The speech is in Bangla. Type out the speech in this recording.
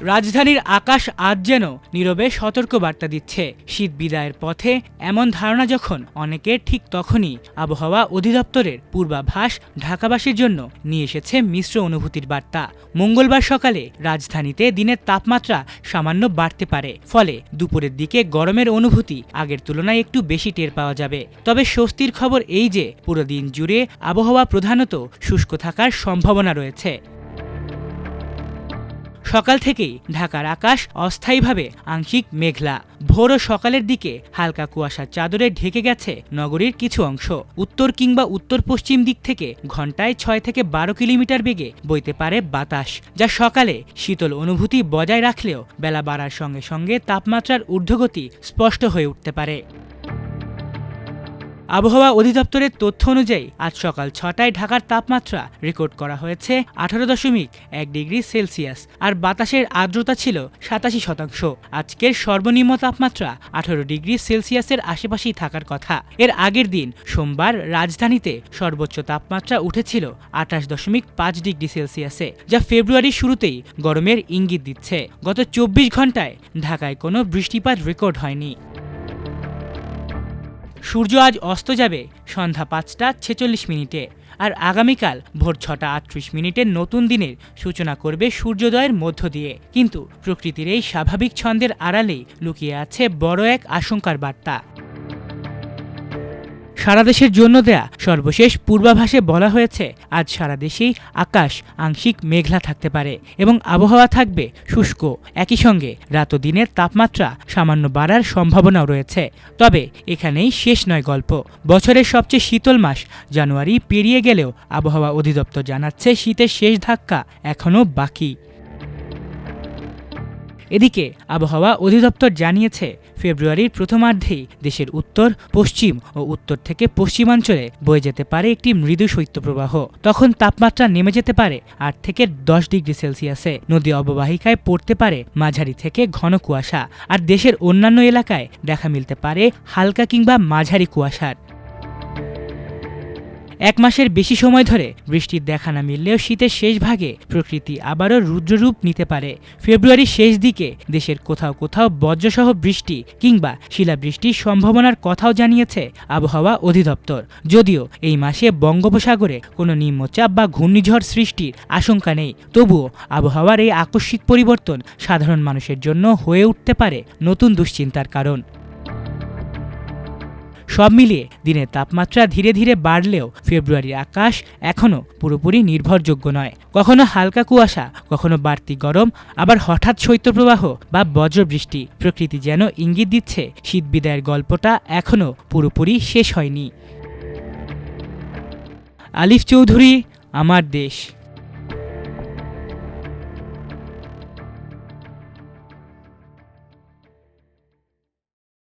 রাজধানীর আকাশ আজ যেন নীরবে সতর্ক বার্তা দিচ্ছে। শীত বিদায়ের পথে এমন ধারণা যখন অনেকের ঠিক তখনই আবহাওয়া অধিদপ্তরের পূর্বাভাস ঢাকাবাসীর জন্য নিয়ে এসেছে মিশ্র অনুভূতির বার্তা। মঙ্গলবার সকালে রাজধানীতে দিনের তাপমাত্রা সামান্য বাড়তে পারে, ফলে দুপুরের দিকে গরমের অনুভূতি আগের তুলনায় একটু বেশি টের পাওয়া যাবে। তবে স্বস্তির খবর এই যে, পুরো দিন জুড়ে আবহাওয়া প্রধানত শুষ্ক থাকার সম্ভাবনা রয়েছে। সকাল থেকেই ঢাকার আকাশ অস্থায়ীভাবে আংশিক মেঘলা। ভোর ও সকালের দিকে হালকা কুয়াশার চাদরে ঢেকে গেছে নগরীর কিছু অংশ। উত্তর কিংবা উত্তর পশ্চিম দিক থেকে ঘন্টায় ছয় থেকে বারো কিলোমিটার বেগে বইতে পারে বাতাস, যা সকালে শীতল অনুভূতি বজায় রাখলেও বেলা বাড়ার সঙ্গে সঙ্গে তাপমাত্রার ঊর্ধ্বগতি স্পষ্ট হয়ে উঠতে পারে। আবহাওয়া অধিদপ্তরের তথ্য অনুযায়ী আজ সকাল ছটায় ঢাকার তাপমাত্রা রেকর্ড করা হয়েছে আঠারো দশমিক এক ডিগ্রি সেলসিয়াস আর বাতাসের আর্দ্রতা ছিল সাতাশি শতাংশ। আজকের সর্বনিম্ন তাপমাত্রা আঠারো ডিগ্রি সেলসিয়াসের আশেপাশেই থাকার কথা। এর আগের দিন সোমবার রাজধানীতে সর্বোচ্চ তাপমাত্রা উঠেছিল আঠাশ দশমিক পাঁচ ডিগ্রি সেলসিয়াসে, যা ফেব্রুয়ারির শুরুতেই গরমের ইঙ্গিত দিচ্ছে। গত চব্বিশ ঘন্টায় ঢাকায় কোনো বৃষ্টিপাত রেকর্ড হয়নি। সূর্য আজ অস্ত যাবে সন্ধ্যা পাঁচটা ছেচল্লিশ মিনিটে আর আগামীকাল ভোর ছটা আটত্রিশ মিনিটে নতুন দিনের সূচনা করবে সূর্যোদয়ের মধ্য দিয়ে। কিন্তু প্রকৃতির এই স্বাভাবিক ছন্দের আড়ালেই লুকিয়ে আছে বড় এক আশঙ্কার বার্তা। সারা দেশের জন্য দেয়া সর্বশেষ পূর্বাভাসে বলা হয়েছে, আজ সারা দেশেই আকাশ আংশিক মেঘলা থাকতে পারে এবং আবহাওয়া থাকবে শুষ্ক। একই সঙ্গে রাত দিনের তাপমাত্রা সামান্য বাড়ার সম্ভাবনাও রয়েছে। তবে এখানেই শেষ নয় গল্প। বছরের সবচেয়ে শীতল মাস জানুয়ারি পেরিয়ে গেলেও আবহাওয়া অধিদপ্তর জানাচ্ছে শীতের শেষ ধাক্কা এখনও বাকি। এদিকে আবহাওয়া অধিদপ্তর জানিয়েছে, ফেব্রুয়ারির প্রথমার্ধেই দেশের উত্তর, পশ্চিম ও উত্তর থেকে পশ্চিমাঞ্চলে বয়ে যেতে পারে একটি মৃদু শৈত্যপ্রবাহ। তখন তাপমাত্রা নেমে যেতে পারে আট থেকে দশ ডিগ্রি সেলসিয়াসে। নদী অববাহিকায় পড়তে পারে মাঝারি থেকে ঘন কুয়াশা। আর দেশের অন্যান্য এলাকায় দেখা মিলতে পারে হালকা কিংবা মাঝারি কুয়াশার। এক মাসের বেশি সময় ধরে বৃষ্টির দেখা না মিললেও শীতের শেষ ভাগে প্রকৃতি আবারও রুদ্ররূপ নিতে পারে। ফেব্রুয়ারির শেষ দিকে দেশের কোথাও কোথাও বজ্রসহ বৃষ্টি কিংবা শিলাবৃষ্টির সম্ভাবনার কথাও জানিয়েছে আবহাওয়া অধিদপ্তর। যদিও এই মাসে বঙ্গোপসাগরে কোনো নিম্নচাপ বা ঘূর্ণিঝড় সৃষ্টির আশঙ্কা নেই, তবুও আবহাওয়ার এই আকস্মিক পরিবর্তন সাধারণ মানুষের জন্য হয়ে উঠতে পারে নতুন দুশ্চিন্তার কারণ। সব মিলিয়ে দিনের তাপমাত্রা ধীরে ধীরে বাড়লেও ফেব্রুয়ারির আকাশ এখনও পুরোপুরি নির্ভরযোগ্য নয়। কখনো হালকা কুয়াশা, কখনো বাড়তি গরম, আবার হঠাৎ শৈত্যপ্রবাহ বা বজ্রবৃষ্টি। প্রকৃতি যেন ইঙ্গিত দিচ্ছে, শীত বিদায়ের গল্পটা এখনও পুরোপুরি শেষ হয়নি। আলিফ চৌধুরী, আমার দেশ।